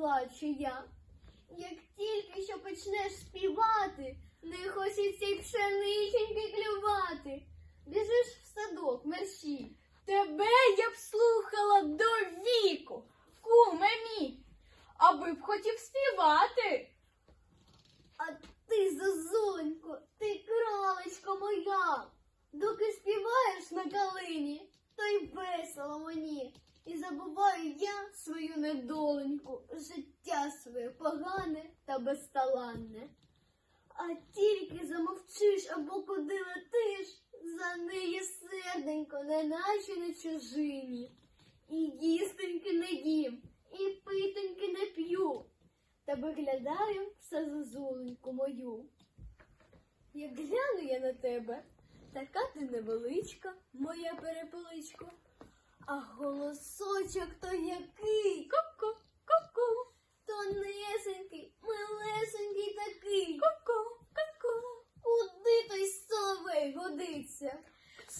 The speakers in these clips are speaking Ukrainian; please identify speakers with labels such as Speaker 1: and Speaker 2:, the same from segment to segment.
Speaker 1: плачу я. Як тільки що почнеш співати, не хочеться й пшениченьки клювати. Біжиш в садок, мерщій.
Speaker 2: Тебе я б слухала до віку, куме мій, аби б хотів співати.
Speaker 1: А ти, зозуленько, ти кралечко моя. Доки співаєш на калині, то й весело мені. Недоленьку, життя своє погане та безталанне. А тільки замовчиш або куди летиш, за неї серденько, неначе на чужині. І їстеньки не їм, і питеньки не п'ю, та виглядаю все зозуленьку мою. Як гляну я на тебе, така ти невеличка, моя перепеличко, а голосочок то який,
Speaker 2: Ку-ку,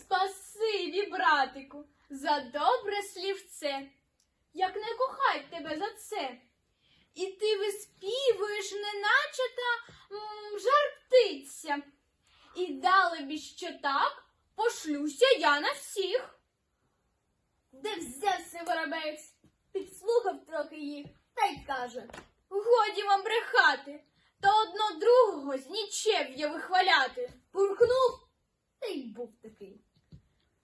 Speaker 2: Спасибі, братику, за добре слівце. Як не кохать тебе за це. І ти виспівуєш, неначе та жар птиця. І дали що так, пошлюся я на всіх.
Speaker 1: Де взявся воробець? Підслухав трохи їх, та й каже.
Speaker 2: Годі вам брехати, та одно другого з нічев'я вихваляти.
Speaker 1: Й був такий.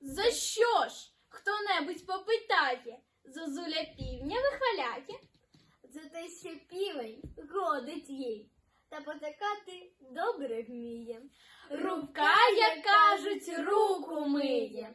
Speaker 2: За що ж? Хто-небудь попитає, зозуля півня вихваляє.
Speaker 1: За те, що півень годить їй, та потакати добре вміє.
Speaker 2: Рука, як кажуть, руку миє.